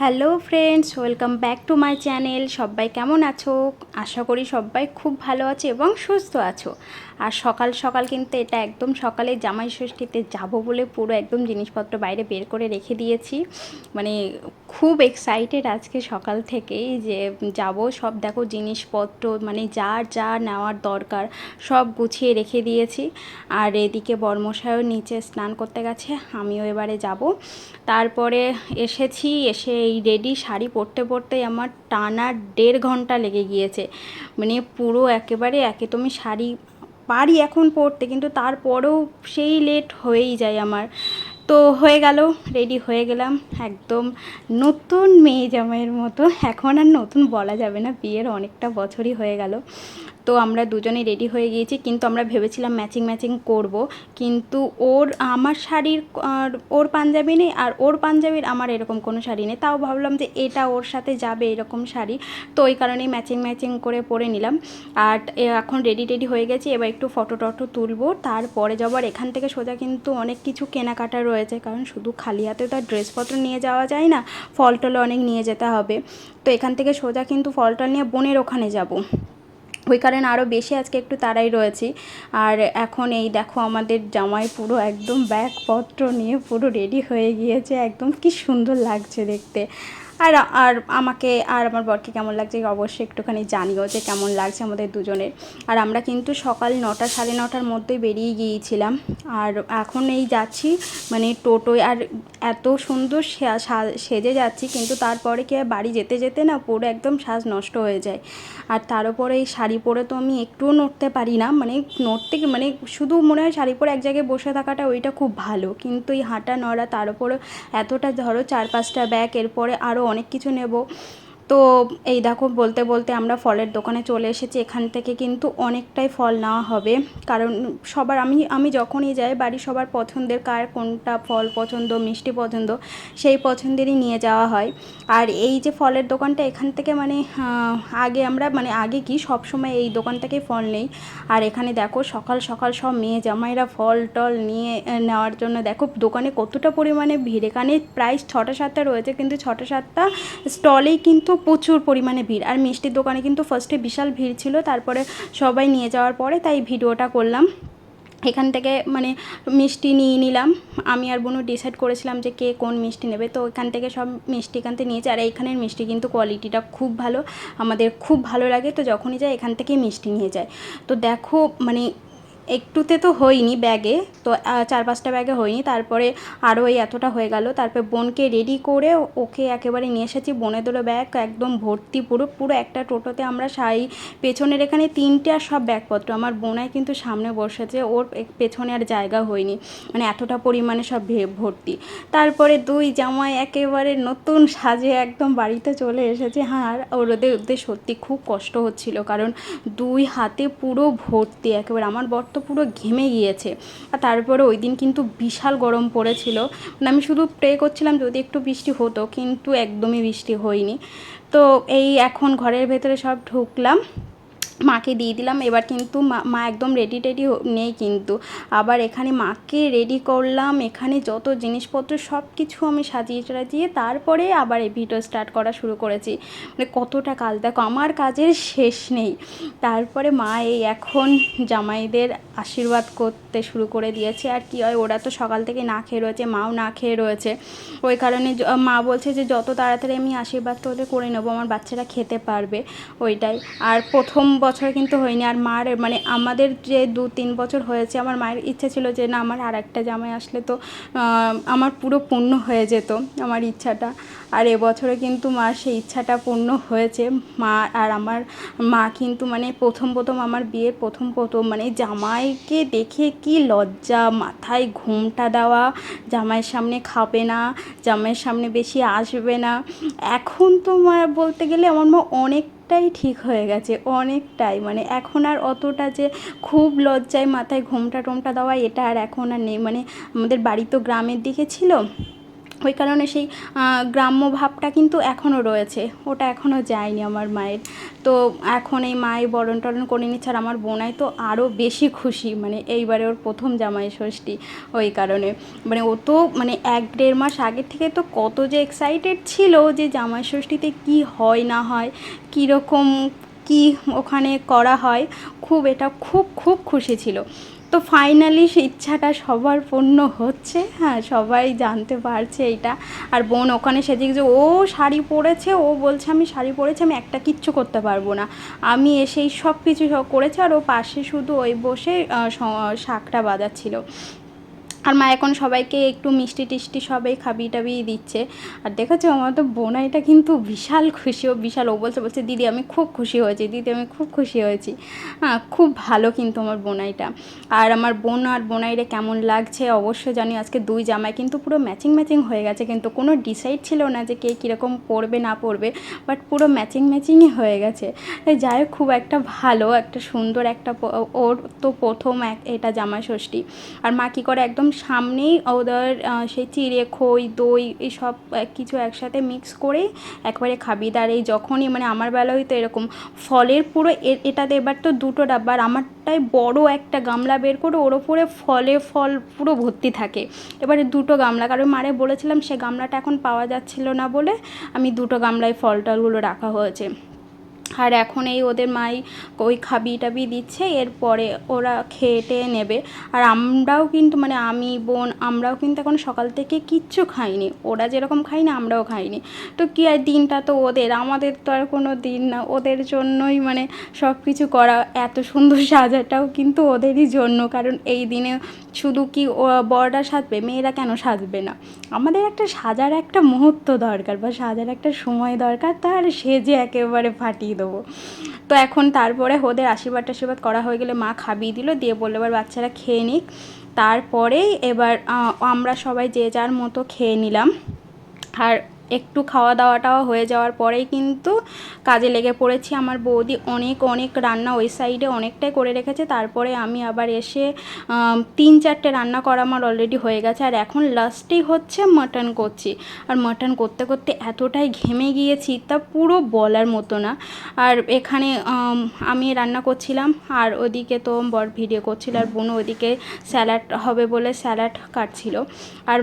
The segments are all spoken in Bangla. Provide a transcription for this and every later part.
Hello friends, welcome back to my channel. সবাই কেমন আছো? আশা করি সবাই খুব ভালো আছে এবং সুস্থ আছো। আর সকাল সকাল কিন্তু এটা একদম সকালে জামাই ষষ্ঠীতে যাব বলে পুরো একদম জিনিসপত্র বাইরে বের করে রেখে দিয়েছি। মানে খুব এক্সাইটেড আজকে সকাল থেকেই যে যাব, সব দেখো জিনিসপত্র মানে যার যা নেওয়ার দরকার সব গুছিয়ে রেখে দিয়েছি। আর এদিকে বর্মশায়ও নিচে স্নান করতে গেছে, আমিও এবারে যাব। তারপরে এসেছি, এসে এই রেডি শাড়ি পরতে পরতে আমার টানা দেড় ঘণ্টা লেগে গিয়েছে। মানে পুরো একেবারে একে তুমি শাড়ি পারি এখন পড়তে কিন্তু তারপরেও সেই লেট হয়েই যায় আমার। তো হয়ে গেল রেডি হয়ে গেলাম। একদম নতুন মেয়ে জামাইয়ের মতো। এখন আর নতুন বলা যাবে না, বিয়ের অনেকটা বছরই হয়ে গেল। তো আমরা দুজনে রেডি হয়ে গিয়েছি, কিন্তু আমরা ভেবেছিলাম ম্যাচিং ম্যাচিং করব। কিন্তু ওর, আমার শাড়ির ওর পাঞ্জাবি নেই, আর ওর পাঞ্জাবির আমার এরকম কোনো শাড়ি নেই। তাও ভাবলাম যে এটা ওর সাথে যাবে এরকম শাড়ি। তো ওই কারণেই ম্যাচিং ম্যাচিং করে পরে নিলাম। আর এখন রেডি টেডি হয়ে গেছি, এবার একটু ফটো টটো তুলবো। তারপরে যাবার এখান থেকে সোজা কিন্তু অনেক কিছু কেনাকাটা রয়েছে, কারণ শুধু খালি হাতে তো আর ড্রেসপত্র নিয়ে যাওয়া যায় না, ফল অনেক নিয়ে যেতে হবে। তো এখান থেকে সোজা কিন্তু ফল টল নিয়ে বোনের ওখানে যাব। ওই কারণে আরও বেশি আজকে একটু তারাই রয়েছি। আর এখন এই দেখো আমাদের জামাই পুরো একদম ব্যাগপত্র নিয়ে পুরো রেডি হয়ে গিয়েছে। একদম কি সুন্দর লাগছে দেখতে। আর আর আমাকে আর আমার বরকে কেমন লাগছে অবশ্যই একটুখানি জানিও যে কেমন লাগছে আমাদের দুজনের। আর আমরা কিন্তু সকাল নটা, সাড়ে নটার মধ্যেই বেরিয়ে গিয়েছিলাম। আর এখন এই যাচ্ছি মানে টোটোয়। আর এত সুন্দর সেজে যাচ্ছি, কিন্তু তারপরে কি বাড়ি যেতে যেতে না পুরো একদম শ্বাস নষ্ট হয়ে যায়। আর তার উপরে এই শাড়ি পরে তো আমি একটুও নড়তে পারি না। মানে নড়তে মানে শুধু মনে হয় শাড়ি পরে এক জায়গায় বসে থাকাটা ওইটা খুব ভালো। কিন্তু এই হাঁটা নড়া, তার উপরে এতটা, ধরো চার পাঁচটা ব্যাগ, এরপরে আরও অনেক কিছু নেব। তো এই দেখো বলতে বলতে আমরা ফলের দোকানে চলে এসেছি। এখান থেকে কিন্তু অনেকটাই ফল নেওয়া হবে। কারণ সবার আমি আমি যখনই যাই, বাড়ির সবার পছন্দের কার, কোনটা ফল পছন্দ, মিষ্টি পছন্দ, সেই পছন্দেরই নিয়ে যাওয়া হয়। আর এই যে ফলের দোকানটা, এখান থেকে মানে আগে আমরা মানে আগে কি সব সময় এই দোকান থেকেই ফল নেই। আর এখানে দেখো, সকাল সকাল সব মেয়ে জামাইরা ফল টল নিয়ে নেওয়ার জন্য দেখো, দোকানে কতটা পরিমাণে ভিড়। এখানে প্রায় ছটা সাতটা রয়েছে, কিন্তু ছটা সাতটা স্টলেই কিন্তু প্রচুর পরিমাণে ভিড়। আর মিষ্টির দোকানে কিন্তু ফার্স্টে বিশাল ভিড় ছিল, তারপরে সবাই নিয়ে যাওয়ার পরে তাই ভিডিওটা করলাম। এখান থেকে মানে মিষ্টি নিয়ে নিলাম। আমি আর বোনও ডিসাইড করেছিলাম যে কে কোন মিষ্টি নেবে, তো এখান থেকে সব মিষ্টি এখান থেকে নিয়েছে। আর এইখানের মিষ্টি কিন্তু কোয়ালিটিটা খুব ভালো, আমাদের খুব ভালো লাগে। তো যখনই যাই এখান থেকে মিষ্টি নিয়ে যায় তো দেখো মানে একটুতে তো হয়নি ব্যাগে, তো চার পাঁচটা ব্যাগে হয়নি। তারপরে আরও এই এতটা হয়ে গেল। তারপরে বোনকে রেডি করে ওকে একেবারে নিয়ে এসেছি। বোনেদেরও ব্যাগ একদম ভর্তি পুরো পুরো একটা টোটোতে আমরা শাড়ি পেছনের এখানে তিনটে আর সব ব্যাগপত্র। আমার বোনাই কিন্তু সামনে বসেছে, ওর পেছনে আর জায়গা হয়নি। মানে এতটা পরিমাণে সব ভর্তি। তারপরে দুই জামাই একেবারে নতুন সাজে একদম বাড়িতে চলে এসেছে। হ্যাঁ আর ওদের ওদের সত্যি খুব কষ্ট হচ্ছিল। কারণ দুই হাতে পুরো ভর্তি একেবারে। আমার বর তো পুরো ঘেমে গিয়েছে। আর তারপরে ওই দিন কিন্তু বিশাল গরম পড়েছিল। মানে আমি শুধু প্রে করছিলাম যদি একটু বৃষ্টি হতো, কিন্তু একদমই বৃষ্টি হয়নি। তো এই এখন ঘরের ভেতরে সব ঢুকলাম। মাকে দিয়ে দিলাম। এবার কিন্তু মা একদম রেডি টেডি নেই কিন্তু। আবার এখানে মাকে রেডি করলাম। এখানে যত জিনিসপত্র সব কিছু আমি সাজিয়ে সাজিয়ে তারপরে আবার এই ভিডিও স্টার্ট করা শুরু করেছি। মানে কতটা কাজ, দেখো আমার কাজের শেষ নেই। তারপরে মা এই এখন জামাইদের আশীর্বাদ করতে শুরু করে দিয়েছে। আর কি হয়, ওরা তো সকাল থেকে না খেয়ে রয়েছে, মাও না খেয়ে রয়েছে। ওই কারণে মা বলছে যে যত তাড়াতাড়ি আমি আশীর্বাদ তোদের করে নেব, আমার বাচ্চারা খেতে পারবে। ওইটাই। আর প্রথম বছর কিন্তু হয়নি। আর মার মানে আমাদের যে দু তিন বছর হয়েছে, আমার মায়ের ইচ্ছে ছিল যে না, আমার আর একটা জামাই আসলে তো আমার পুরো পূর্ণ হয়ে যেত আমার ইচ্ছাটা। আর এবছরে কিন্তু মার সেই ইচ্ছাটা পূর্ণ হয়েছে। মা আর আমার মা কিন্তু মানে প্রথম প্রথম আমার বিয়ের প্রথম প্রথম মানে জামাইকে দেখে কি লজ্জা, মাথায় ঘুমটা দেওয়া, জামাইয়ের সামনে খাবে না, জামাইয়ের সামনে বেশি আসবে না। এখন তো মা বলতে গেলে আমার মা অনেকটাই ঠিক হয়ে গেছে, অনেকটাই। মানে এখন আর অতটা যে খুব লজ্জায় মাথায় ঘোমটা টোমটা দেওয়া এটা আর এখন আর নেই। মানে আমাদের বাড়ি তো গ্রামের দিকে ছিল ওই কারণে সেই গ্রাম্য ভাবটা কিন্তু এখনও রয়েছে। ওটা এখনও যায়নি আমার মায়ের। তো এখন এই মায়ের বরণ টরণ করে নিচ্ছে আর আমার বোনাই তো আরও বেশি খুশি মানে এইবারে ওর প্রথম জামাই ষষ্ঠী ওই কারণে। মানে ও তো মানে এক দেড় মাস আগের থেকে তো কত যে এক্সাইটেড ছিল যে জামাই ষষ্ঠীতে কী হয় না হয়, কীরকম কি ওখানে করা হয়, খুব এটা খুব খুব খুশি ছিল। তো ফাইনালি সেই ইচ্ছাটা সবার পূর্ণ হচ্ছে। হ্যাঁ সবাই জানতে পারছে এটা আর বোন ওখানে সেদিক যে, ও শাড়ি পরেছে, ও বলছে আমি শাড়ি পরেছি, আমি একটা কিচ্ছু করতে পারব না। আমি এসেই সব কিছু করেছে, আর ও পাশে শুধু ওই বসে শাকটা বাজাচ্ছিল। আর মা এখন সবাইকে একটু মিষ্টি টিষ্টি সবাই খাবি টাবি দিচ্ছে। আর দেখেছ, আমার তো বোনাইটা কিন্তু বিশাল খুশি, ও বিশাল, ও বলছে বলছে, দিদি, আমি খুব খুশি হয়েছি, দিদি, আমি খুব খুশি হয়েছি। হ্যাঁ খুব ভালো কিন্তু আমার বোনাইটা। আর আমার বোন আর বোনাইরে কেমন লাগছে অবশ্যই জানি, আজকে দুই জামাই কিন্তু পুরো ম্যাচিং ম্যাচিং হয়ে গেছে, কিন্তু কোনো ডিসাইড ছিল না যে কে কীরকম পরবে, না পরবে, বাট পুরো ম্যাচিং ম্যাচিংই হয়ে গেছে। যাই হোক, খুব একটা ভালো, একটা সুন্দর একটা ওর তো প্রথম এটা জামাই ষষ্ঠী আর মা কী করে একদম সামনেই ওদের সেই চিড়ে, খই, দই এই সব এক কিছু একসাথে মিক্স করে একবারে খাবি। আর এই যখনই মানে আমার বেলায় তো এরকম ফলের পুরো এটাতে এবার তো দুটো ডাব্বা, আর আমারটাই বড় একটা গামলা বের করে ওর ওপরে ফলে ফল পুরো ভর্তি থাকে। এবারে দুটো গামলা, কারণ মারে বলেছিলাম সে গামলাটা এখন পাওয়া যাচ্ছিল না বলে আমি দুটো গামলায় ফল টলগুলো রাখা হয়েছে। আর এখন এই ওদের মাই ওই খাবি টাবি দিচ্ছে, এরপরে ওরা খেয়ে টেয়ে নেবে। আর আমরাও কিন্তু মানে আমি, বোন, আমরাও কিন্তু এখন সকাল থেকে কিচ্ছু খাইনি। ওরা যেরকম খাই না, আমরাও খাইনি। তো কী আর দিনটা তো ওদের? আমাদের তো আর কোনো দিন না। ওদের জন্যই মানে সব কিছু করা, এত সুন্দর সাজাটাও কিন্তু ওদেরই জন্য। কারণ এই দিনে শুধু কি, ও বড়রা সাজবে, মেয়েরা কেন সাজবে না? আমাদের একটা সাজার একটা মুহূর্ত দরকার বা সাজার একটা সময় দরকার। তার সেজে একেবারে ফাটিয়ে দেবো। তো এখন তারপরে হোদের আশীর্বাদ টাশীর্বাদ করা হয়ে গেলে মা খাবিয়ে দিল, দিয়ে বলল এবার বাচ্চারা খেয়ে নিক। তারপরেই এবার আমরা সবাই যে যার মতো খেয়ে নিলাম। আর একটু খাওয়া দাওয়াটাও হয়ে যাওয়ার পরেই কিন্তু কাজে লেগে পড়েছি। আমার বৌদি অনেক অনেক রান্না ওই সাইডে অনেকটাই করে রেখেছে। তারপরে আমি আবার এসে তিন চারটে রান্না করা আমার অলরেডি হয়ে গেছে। আর এখন লাস্টেই হচ্ছে মাটন করছি আর মাটন করতে করতে এতটাই ঘেমে গিয়েছি তা পুরো বলার মতো না। আর এখানে, আমি রান্না করছিলাম। আর ওদিকে তো বর ভিডিও করছিল আর বোন ওদিকে স্যালাড হবে বলে স্যালাড কাটছিল। আর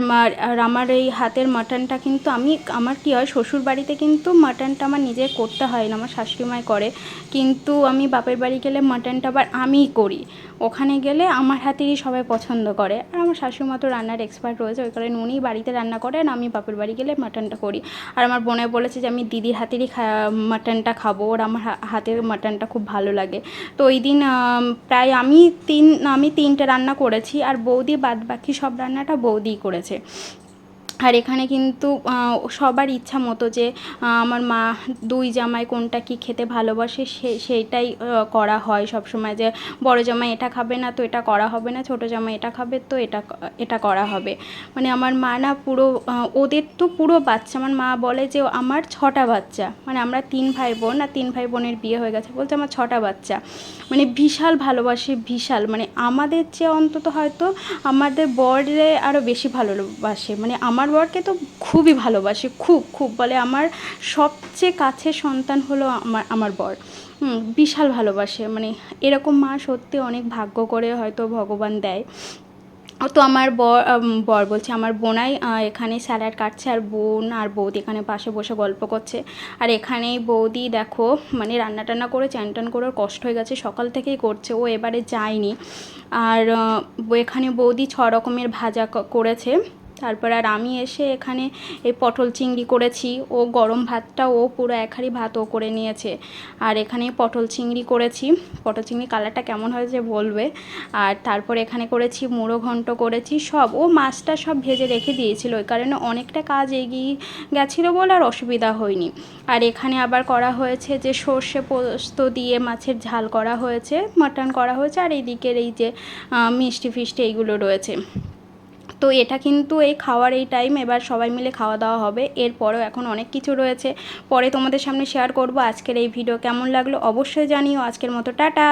আর আমার এই হাতের মাটনটা কিন্তু আমি আমার কী হয় শ্বশুর বাড়িতে কিন্তু মাটনটা আমার নিজে করতে হয় না, আমার শাশুড়ি মাই করে। কিন্তু আমি বাপের বাড়ি গেলে মাটনটা আবার আমিই করি। ওখানে গেলে আমার হাতেরই সবাই পছন্দ করে। আর আমার শাশুড়ি মা তো রান্নার এক্সপার্ট রয়েছে, ওই কারণে উনিই বাড়িতে রান্না করেন আমি বাপের বাড়ি গেলে মাটনটা করি। আর আমার বোনে বলেছে যে, আমি দিদির হাতেরই মাটনটা খাব, ওর আমার হাতের মাটনটা খুব ভালো লাগে। তো ওই দিন প্রায় আমি তিন, আমি তিনটে রান্না করেছি, আর বৌদি বাদ বাকি সব রান্নাটা বৌদিই করেছে। আর এখানে কিন্তু সবার ইচ্ছা মতো যে আমার মা, দুই জামাই কোনটা কি খেতে ভালোবাসে সে, সেইটাই করা হয় সব সময় যে, বড় জামাই এটা খাবে না তো এটা করা হবে না, ছোট জামাই এটা খাবে তো এটা এটা করা হবে। মানে আমার মা না পুরো ওদের তো পুরো বাচ্চা। আমার মা বলে যে, আমার ছটা বাচ্চা। মানে আমরা তিন ভাই বোন আর তিন ভাই বোনের বিয়ে হয়ে গেছে বলছে আমার ছটা বাচ্চা। মানে বিশাল ভালোবাসে, বিশাল। মানে আমাদের চেয়ে অন্তত হয়তো আমাদের বরে আরও বেশি ভালোবাসে। মানে আমার বরকে তো খুবই ভালোবাসে, খুব খুব বলে। আমার সবচেয়ে কাছের সন্তান হলো আমার আমার বর। বিশাল ভালোবাসে। মানে এরকম মা সত্যি অনেক ভাগ্য করে হয়তো ভগবান দেয়। তো আমার বর বর বলছে, আমার বোনাই এখানে স্যালাড কাটছে আর বোন আর বৌদি এখানে পাশে বসে গল্প করছে। আর এখানেই বৌদি দেখো মানে রান্না টান্না করে চ্যান ট্যান করে ওর কষ্ট হয়ে গেছে, সকাল থেকেই করছে, ও এবারে যায়নি। আর এখানে বৌদি ছ রকমের ভাজা করেছে। তারপর আর আমি এসে এখানে এই পটল চিংড়ি করেছি, ও গরম ভাতটা ও পুরো এক হাঁড়ি ভাত ও করে নিয়েছে। আর এখানে পটল চিংড়ি করেছি, পটল চিংড়ি কালারটা কেমন হয়েছে বলবে। আর তারপর এখানে করেছি মুড়ো ঘন্ট করেছি, সব, ও মাছটা সব ভেজে রেখে দিয়েছিল, ওই কারণে অনেকটা কাজ এগিয়ে গেছিল বলে আর অসুবিধা হয়নি। আর এখানে আবার করা হয়েছে যে সর্ষে পোস্ত দিয়ে মাছের ঝাল করা হয়েছে, মাটন করা হয়েছে, আর এইদিকের এই যে মিষ্টি ফিষ্টি এইগুলো রয়েছে। তো এটা কিন্তু এই খাওয়ার এই টাইম এবার সবাই মিলে খাওয়া দাওয়া হবে। এরপরেও এখন অনেক কিছু রয়েছে। পরে তোমাদের সামনে শেয়ার করব। আজকের এই ভিডিও কেমন লাগল অবশ্যই জানিও। আজকের মতো টাটা।